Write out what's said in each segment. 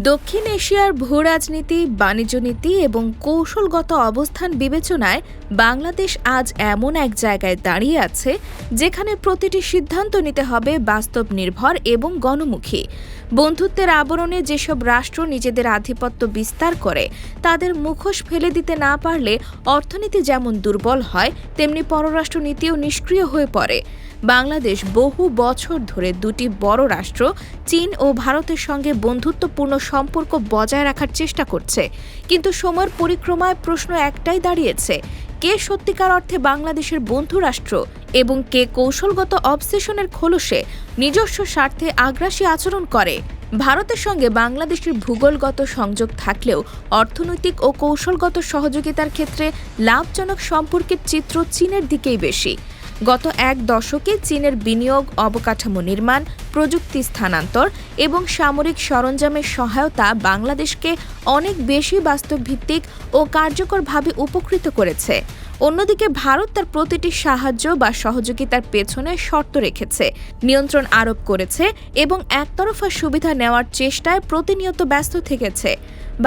দক্ষিণ এশিয়ার ভূ রাজনীতি, বাণিজ্য নীতি এবং কৌশলগত অবস্থান বিবেচনায় বাংলাদেশ আজ এমন এক জায়গায় দাঁড়িয়ে আছে যেখানে প্রতিটি সিদ্ধান্ত নিতে হবে বাস্তব নির্ভর এবং গণমুখী। বন্ধুত্বের আবরণে যেসব রাষ্ট্র নিজেদের আধিপত্য বিস্তার করে, তাদের মুখোশ ফেলে দিতে না পারলে অর্থনীতি যেমন দুর্বল হয়, তেমনি পররাষ্ট্রনীতিও নিষ্ক্রিয় হয়ে পড়ে। বাংলাদেশ বহু বছর ধরে দুটি বড় রাষ্ট্র, চীন ও ভারতের সঙ্গে বন্ধুত্বপূর্ণ সম্পর্ক বজায় রাখার চেষ্টা করছে। কিন্তু সময়ের পরিক্রমায় প্রশ্ন একটাই দাঁড়িয়েছে, কে সত্যিকার অর্থে বাংলাদেশের বন্ধু রাষ্ট্র এবং কে কৌশলগত অবসেশনের খোলসে নিজস্ব স্বার্থে আগ্রাসী আচরণ করে? ভারতের সঙ্গে বাংলাদেশের ভূগোলগত সংযোগ থাকলেও অর্থনৈতিক ও কৌশলগত সহযোগিতার ক্ষেত্রে লাভজনক সম্পর্কের চিত্র চীনের দিকেই বেশি। গত এক দশকে চীনের বিনিয়োগ, অবকাঠামো নির্মাণ, প্রযুক্তি স্থানান্তর এবং সামরিক সরঞ্জামের সহায়তা বাংলাদেশকে অনেক বেশি বাস্তবভিত্তিক ও কার্যকরভাবে উপকৃত করেছে। অন্যদিকে ভারত তার প্রতিটি সাহায্য বা সহযোগিতার পেছনে শর্ত রেখেছে, নিয়ন্ত্রণ আরোপ করেছে এবং একতরফা সুবিধা নেওয়ার চেষ্টায় প্রতিনিয়ত ব্যস্ত থেকেছে।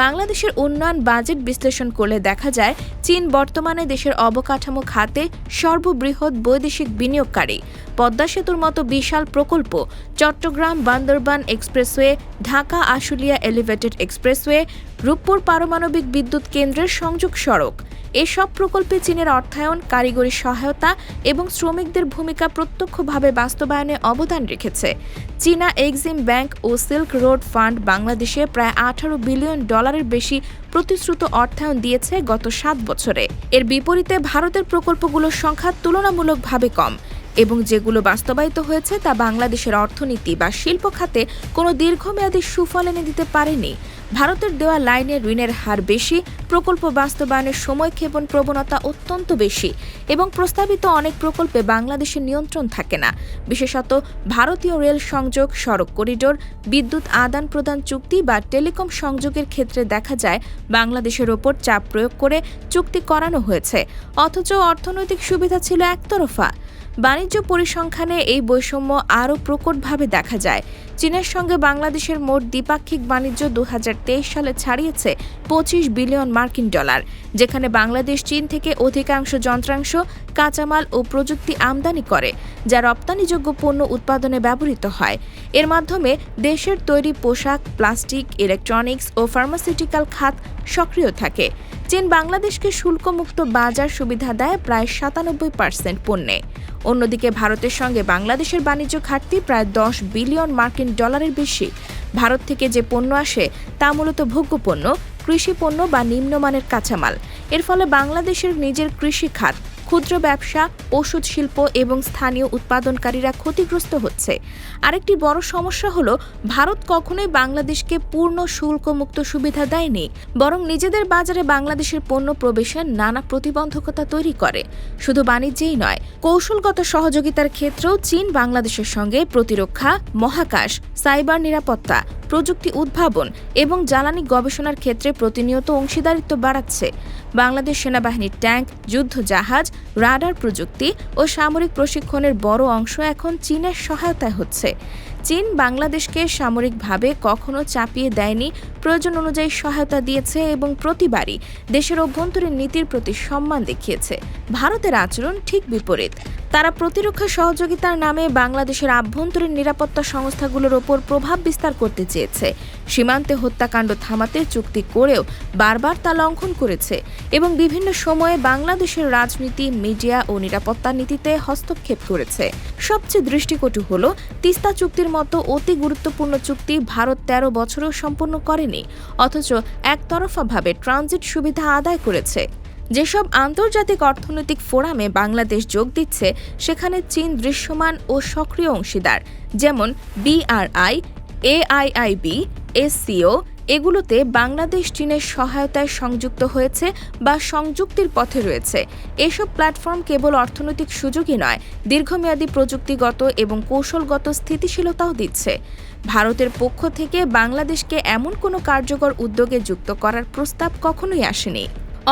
বাংলাদেশের উন্নয়ন বাজেট বিশ্লেষণ করলে দেখা যায়, চীন বর্তমানে দেশের অবকাঠামো খাতে সর্ববৃহৎ বৈদেশিক বিনিয়োগকারী। পদ্মা সেতুর মতো বিশাল প্রকল্প Chattogram Bandarban expressway, Dhaka Ashulia elevated expressway Rooppur পারমাণবিক বিদ্যুৎ কেন্দ্রের সংযোগ সড়ক। এসব প্রকল্পে চীনের অর্থায়ন, কারিগরি সহায়তা এবং শ্রমিকদের ভূমিকা প্রত্যক্ষভাবে বাস্তবায়নে অবদান রেখেছে। চীনা এক্সিম ব্যাংক ও সিল্ক রোড ফান্ড বাংলাদেশে প্রায় আঠারো বিলিয়ন ডলারের বেশি প্রতিশ্রুত অর্থায়ন দিয়েছে গত সাত বছরে। এর বিপরীতে ভারতের প্রকল্পগুলোর সংখ্যা তুলনামূলকভাবে কম। এবং যেগুলো বাস্তবায়িত হয়েছে তা বাংলাদেশের অর্থনীতি বা শিল্প খাতে কোনো দীর্ঘমেয়াদী সুফল এনে দিতে পারেনি। ভারতের দেওয়া লাইনের ঋণের হার বেশি, প্রকল্প বাস্তবায়নের সময়ক্ষেপণ প্রবণতা অত্যন্ত বেশি এবং প্রস্তাবিত অনেক প্রকল্পে বাংলাদেশের নিয়ন্ত্রণ থাকে না। বিশেষত ভারতীয় রেল সংযোগ, সড়ক করিডোর, বিদ্যুৎ আদান প্রদান চুক্তি বা টেলিকম সংযোগের ক্ষেত্রে দেখা যায় বাংলাদেশের ওপর চাপ প্রয়োগ করে চুক্তি করানো হয়েছে। অথচ অর্থনৈতিক সুবিধা ছিল একতরফা। বাণিজ্য পরিসংখ্যানে এই বৈষম্য আরও প্রকটভাবে দেখা যায়। চীনের সঙ্গে বাংলাদেশের মোট দ্বিপাক্ষিক বাণিজ্য দু হাজার তেইশ সালে ছাড়িয়েছে পঁচিশ বিলিয়ন মার্কিন ডলার, যেখানে বাংলাদেশ, চীন থেকে অধিকাংশ যন্ত্রাংশ কাঁচামাল ও প্রযুক্তি আমদানি করে, যা রপ্তানিযোগ্য পণ্য উৎপাদনে ব্যবহৃত হয়। এর মাধ্যমে দেশের তৈরি পোশাক, প্লাস্টিক, ইলেকট্রনিক্স ও ফার্মাসিউটিক্যাল খাত সক্রিয় থাকে। চীন বাংলাদেশকে শুল্কমুক্ত বাজার সুবিধা দেয় প্রায় সাতানব্বই পার্সেন্ট পণ্যে। অন্যদিকে ভারতের সঙ্গে বাংলাদেশের বাণিজ্য ঘাটতি প্রায় দশ বিলিয়ন মার্কিন ডলারের বেশি। ভারত থেকে যে পণ্য আসে, তা মূলত ভোগ্যপণ্য কৃষি পণ্য বা নিম্নমানের কাঁচামাল। এর ফলে বাংলাদেশের নিজের কৃষি খাত ক্ষুদ্র ব্যবসা, ওষুধ শিল্প এবং স্থানীয় উৎপাদনকারীরা ক্ষতিগ্রস্ত হচ্ছে। আরেকটি বড় সমস্যা হলো, ভারত কখনোই বাংলাদেশকে পূর্ণ শুল্কমুক্ত সুবিধা দেয়নি, বরং নিজেদের বাজারে বাংলাদেশের পণ্য প্রবেশের নানা প্রতিবন্ধকতা তৈরি করে। শুধু বাণিজ্যেই নয়, কৌশলগত সহযোগিতার ক্ষেত্রেও চীন বাংলাদেশের সঙ্গে প্রতিরক্ষা, মহাকাশ, সাইবার নিরাপত্তা প্রযুক্তি উদ্ভাবন এবং জ্বালানি গবেষণার ক্ষেত্রে প্রতিনিয়ত অংশীদারিত্ব বাড়াচ্ছে। বাংলাদেশ সেনাবাহিনীর ট্যাঙ্ক যুদ্ধ জাহাজ রাডার প্রযুক্তি ও সামরিক প্রশিক্ষণের বড় অংশ এখন চীনের সহায়তায় হচ্ছে। চীন বাংলাদেশকে সামরিকভাবে কখনো চাপিয়ে দেয়নি প্রয়োজন অনুযায়ী সহায়তা দিয়েছে এবং প্রতিবারই দেশের অভ্যন্তরীণ নীতির প্রতি সম্মান দেখিয়েছে। ভারতের আচরণ ঠিক বিপরীত। তারা প্রতিরক্ষা সহযোগিতার নামে বাংলাদেশের আভ্যন্তরীণ নিরাপত্তা সংস্থাগুলোর ওপর প্রভাব বিস্তার করতে চেয়েছে। সীমান্তে হত্যাকাণ্ড থামাতে চুক্তি করেও বারবার তা লঙ্ঘন করেছে এবং বিভিন্ন সময়ে বাংলাদেশের রাজনীতি, মিডিয়া ও নিরাপত্তা নীতিতে হস্তক্ষেপ করেছে। সবচেয়ে দৃষ্টিকটু হল, তিস্তা চুক্তির মতো অতি গুরুত্বপূর্ণ চুক্তি ভারত তেরো বছরেও সম্পন্ন করেনি। অথচ একতরফাভাবে ট্রানজিট সুবিধা আদায় করেছে। যেসব আন্তর্জাতিক অর্থনৈতিক ফোরামে বাংলাদেশ যোগ দিচ্ছে, সেখানে চীন দৃশ্যমান ও সক্রিয় অংশীদার, যেমন বিআরআই, এআইআইবি, এসসিও, এগুলোতে বাংলাদেশ চীনের সহায়তায় সংযুক্ত হয়েছে বা সংযুক্তির পথে রয়েছে। এসব প্ল্যাটফর্ম কেবল অর্থনৈতিক সুযোগই নয়, দীর্ঘমেয়াদী প্রযুক্তিগত এবং কৌশলগত স্থিতিশীলতাও দিচ্ছে। ভারতের পক্ষ থেকে বাংলাদেশকে এমন কোনো কার্যকর উদ্যোগে যুক্ত করার প্রস্তাব কখনোই আসেনি।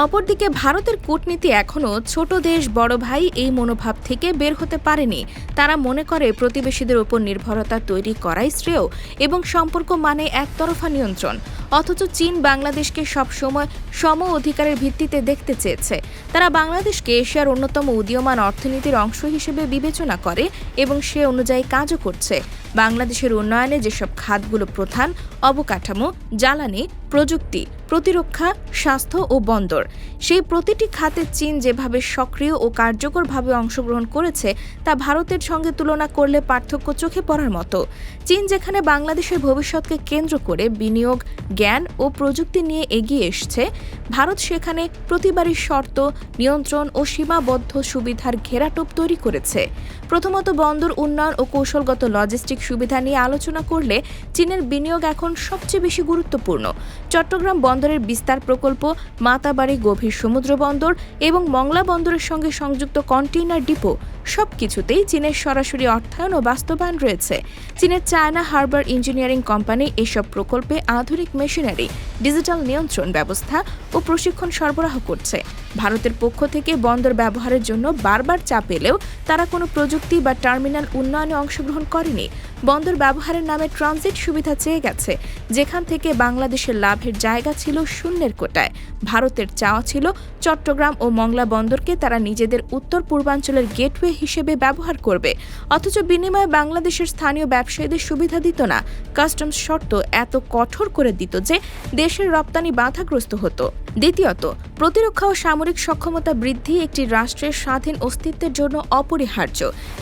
অপরদিকে ভারতের কূটনীতি এখনও ছোট দেশ বড় ভাই এই মনোভাব থেকে বের হতে পারেনি। তারা মনে করে প্রতিবেশীদের উপর নির্ভরতা তৈরি করাই শ্রেয় এবং সম্পর্ক মানে একতরফা নিয়ন্ত্রণ। অথচ চীন বাংলাদেশকে সবসময় সম অধিকারের ভিত্তিতে দেখতে চেয়েছে। তারা বাংলাদেশকে এশিয়ার অন্যতম উদীয়মান অর্থনীতির অংশ হিসেবে বিবেচনা করে এবং সে অনুযায়ী কাজও করছে। বাংলাদেশের উন্নয়নে যেসব খাতগুলো প্রধান, অবকাঠামো, জ্বালানি, প্রযুক্তি, প্রতিরক্ষা, স্বাস্থ্য ও বন্দর, সেই প্রতিটি খাতে চীন যেভাবে সক্রিয় ও কার্যকরভাবে অংশগ্রহণ করেছে, তা ভারতের সঙ্গে তুলনা করলে পার্থক্য চোখে পড়ার মতো। চীন যেখানে বাংলাদেশের ভবিষ্যৎকে কেন্দ্র করে বিনিয়োগ, জ্ঞান ও প্রযুক্তি নিয়ে এগিয়ে এসছে, ভারত সেখানে প্রতিবারই শর্ত, নিয়ন্ত্রণ ও সীমাবদ্ধ সুবিধার ঘেরাটোপ তৈরি করেছে। প্রথমত বন্দর উন্নয়ন ও কৌশলগত লজিস্টিক সুবিধা নিয়ে আলোচনা করলে চীনের বিনিয়োগ এখন সবচেয়ে বেশি গুরুত্বপূর্ণ। চট্টগ্রাম বন্দরের বিস্তার প্রকল্প, মাতাবাড়ি গভীর সমুদ্র বন্দর এবং মংলা বন্দরের সঙ্গে সংযুক্ত কন্টেইনার ডিপো সব কিছুতেই চীনের সরাসরি অর্থায়ন ও বাস্তবায়ন রয়েছে। চীনের চায়না হারবার ইঞ্জিনিয়ারিং কোম্পানি এসব প্রকল্পে আধুনিক মেশিনারি, ডিজিটাল নিয়ন্ত্রণ ব্যবস্থা ও প্রশিক্ষণ সরবরাহ করছে। ভারতের পক্ষ থেকে বন্দর ব্যবহারের জন্য বারবার চাপ এলেও তারা কোনো প্রযুক্তি বা টার্মিনাল উন্নয়নে অংশগ্রহণ করেনি। বন্দর ব্যবহারের নামে ট্রানজিট সুবিধা চেয়ে গেছে। যেখান থেকে বাংলাদেশের লাভের জায়গা ছিল শূন্যের কোটায়। ভারতের চাওয়া ছিল চট্টগ্রাম ও মংলা বন্দরকে তারা নিজেদের উত্তর পূর্বাঞ্চলের গেটওয়ে হিসেবে ব্যবহার করবে। অথচ বিনিময়ে বাংলাদেশের স্থানীয় ব্যবসায়ীদের সুবিধা দিত না। কাস্টমস শর্ত এত কঠোর করে দিত যে দেশের রপ্তানি বাধাগ্রস্ত হতো। দ্বিতীয়ত, প্রতিরক্ষা ও সামরিক সক্ষমতা বৃদ্ধি একটি রাষ্ট্রের স্বাধীন অস্তিত্বের জন্য অপরিহার্য।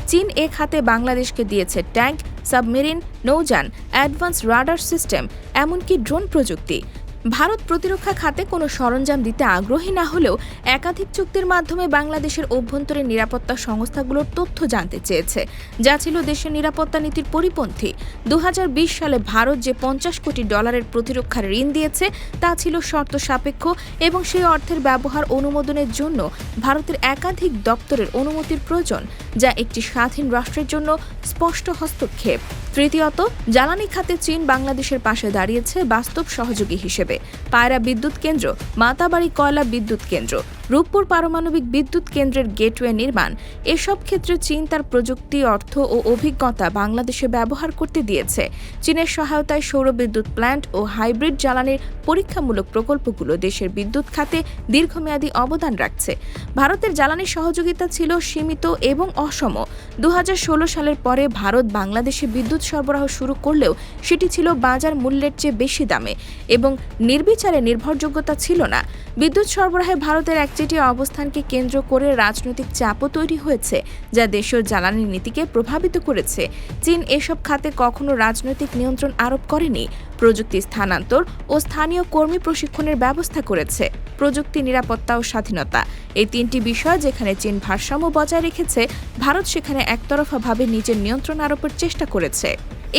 চীন এ খাতে বাংলাদেশকে দিয়েছে ট্যাঙ্ক সাবমেরিন নৌযান অ্যাডভান্স রাডার সিস্টেম এমনকি ড্রোন প্রযুক্তি। ভারত প্রতিরক্ষা খাতে কোনো সরঞ্জাম দিতে আগ্রহী না হলেও একাধিক চুক্তির মাধ্যমে বাংলাদেশের অভ্যন্তরীণ নিরাপত্তা সংস্থাগুলোর তথ্য জানতে চেয়েছে। যা ছিল দেশের নিরাপত্তা নীতির পরিপন্থী। দু হাজার বিশ সালে ভারত যে পঞ্চাশ কোটি ডলারের প্রতিরক্ষার ঋণ দিয়েছে, তা ছিল শর্ত সাপেক্ষ এবং সেই অর্থের ব্যবহার অনুমোদনের জন্য ভারতের একাধিক দপ্তরের অনুমতির প্রয়োজন, যা একটি স্বাধীন রাষ্ট্রের জন্য স্পষ্ট হস্তক্ষেপ। তৃতীয়ত, জ্বালানি খাতে চীন বাংলাদেশের পাশে দাঁড়িয়েছে বাস্তব সহযোগী হিসেবে। পায়রা বিদ্যুৎ কেন্দ্র, মাতাবাড়ি কয়লা বিদ্যুৎ কেন্দ্র। রূপপুর পারমাণবিক বিদ্যুৎ কেন্দ্রের গেটওয়ে নির্মাণ। এসব ক্ষেত্রে চীন তার প্রযুক্তি, অর্থ ও অভিজ্ঞতা বাংলাদেশে ব্যবহার করতে দিয়েছে। চীনের সহায়তায় সৌর বিদ্যুৎ প্ল্যান্ট ও হাইব্রিড জ্বালানির পরীক্ষামূলক প্রকল্পগুলো দেশের বিদ্যুৎ খাতে দীর্ঘমেয়াদী অবদান রাখছে। ভারতের জ্বালানি সহযোগিতা ছিল সীমিত এবং অসম। দু হাজার ষোলো সালের পরে ভারত বাংলাদেশে বিদ্যুৎ সরবরাহ শুরু করলেও সেটি ছিল বাজার মূল্যের চেয়ে বেশি দামে এবং নির্বিচারে নির্ভরযোগ্যতা ছিল না। বিদ্যুৎ সরবরাহে ভারতের একচেটিয়া অবস্থানকে কেন্দ্র করে রাজনৈতিক চাপও তৈরি হয়েছে, যা দেশীয় জ্বালানি নীতিকে প্রভাবিত করেছে। চীন এসব খাতে কখনো রাজনৈতিক নিয়ন্ত্রণ আরোপ করেনি, প্রযুক্তি স্থানান্তর ও স্থানীয় কর্মী প্রশিক্ষণের ব্যবস্থা করেছে। প্রযুক্তি নিরাপত্তা ও স্বাধীনতা, এই তিনটি বিষয় যেখানে চীন ভারসাম্য বজায় রেখেছে, ভারত সেখানে একতরফাভাবে নিজের নিয়ন্ত্রণ আরোপের চেষ্টা করেছে।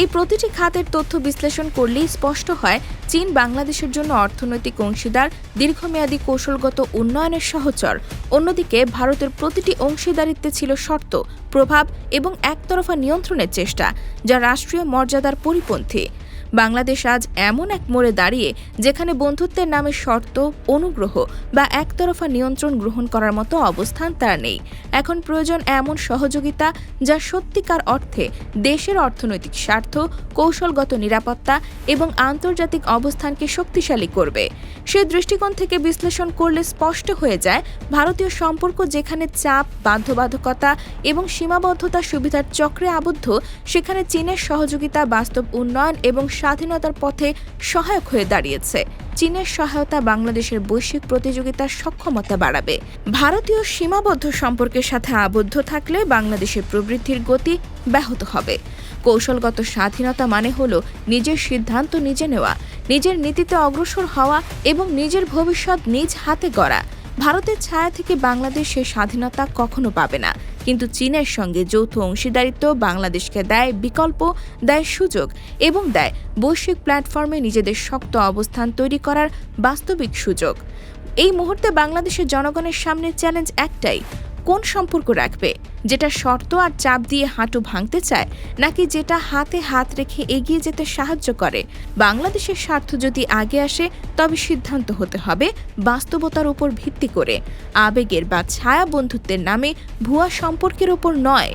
এই প্রতিটি খাতের তথ্য বিশ্লেষণ করলেই স্পষ্ট হয়, চীন বাংলাদেশের জন্য অর্থনৈতিক অংশীদার, দীর্ঘমেয়াদী কৌশলগত উন্নয়নের সহচর। অন্যদিকে, ভারতের প্রতিটি অংশীদারিত্বে ছিল শর্ত, প্রভাব এবং একতরফা নিয়ন্ত্রণের চেষ্টা, যা রাষ্ট্রীয় মর্যাদার পরিপন্থী। বাংলাদেশ আজ এমন এক মোড়ে দাঁড়িয়ে যেখানে বন্ধুত্বের নামে শর্ত, অনুগ্রহ বা একতরফা নিয়ন্ত্রণ গ্রহণ করার মতো অবস্থান তার নেই। এখন প্রয়োজন এমন সহযোগিতা যা সত্যিকার অর্থে দেশের অর্থনৈতিক স্বার্থ, কৌশলগত নিরাপত্তা এবং আন্তর্জাতিক অবস্থানকে শক্তিশালী করবে। সে দৃষ্টিকোণ থেকে বিশ্লেষণ করলে স্পষ্ট হয়ে যায়, ভারতীয় সম্পর্ক যেখানে চাপ, বাধ্যবাধকতা এবং সীমাবদ্ধতা সুবিধার চক্রে আবদ্ধ, সেখানে চীনের সহযোগিতা, বাস্তব উন্নয়ন এবং স্বাধীনতার পথে সহায়ক হয়ে দাঁড়িয়েছে। চীনের সহায়তা বাংলাদেশের বৈশ্বিক প্রতিযোগিতার সক্ষমতা বাড়াবে। ভারতীয় সীমাবদ্ধ সম্পর্কের সাথে আবদ্ধ থাকলে বাংলাদেশের প্রবৃদ্ধির গতি ব্যাহত হবে। কৌশলগত স্বাধীনতা মানে হলো নিজের সিদ্ধান্ত নিজে নেওয়া, নিজের নীতিতে অগ্রসর হওয়া এবং নিজের ভবিষ্যৎ নিজ হাতে গড়া। ভারতের ছায়া থেকে বাংলাদেশ সে স্বাধীনতা কখনো পাবে না। কিন্তু চীনের সঙ্গে যৌথ অংশীদারিত্ব বাংলাদেশকে দেয় বিকল্প, দেয় সুযোগ এবং দেয় বৈশ্বিক প্ল্যাটফর্মে নিজেদের শক্ত অবস্থান তৈরি করার বাস্তবিক সুযোগ। এই মুহূর্তে বাংলাদেশের জনগণের সামনে চ্যালেঞ্জ একটাই কোন সম্পর্ক রাখবে? যেটা শর্ত আর চাপ দিয়ে হাঁটু ভাঙতে চায়, নাকি যেটা হাতে হাত রেখে এগিয়ে যেতে সাহায্য করে? বাংলাদেশের স্বার্থ যদি আগে আসে, তবে সিদ্ধান্ত হতে হবে বাস্তবতার উপর ভিত্তি করে। আবেগের বা ছায়া বন্ধুত্বের নামে ভুয়া সম্পর্কের ওপর নয়।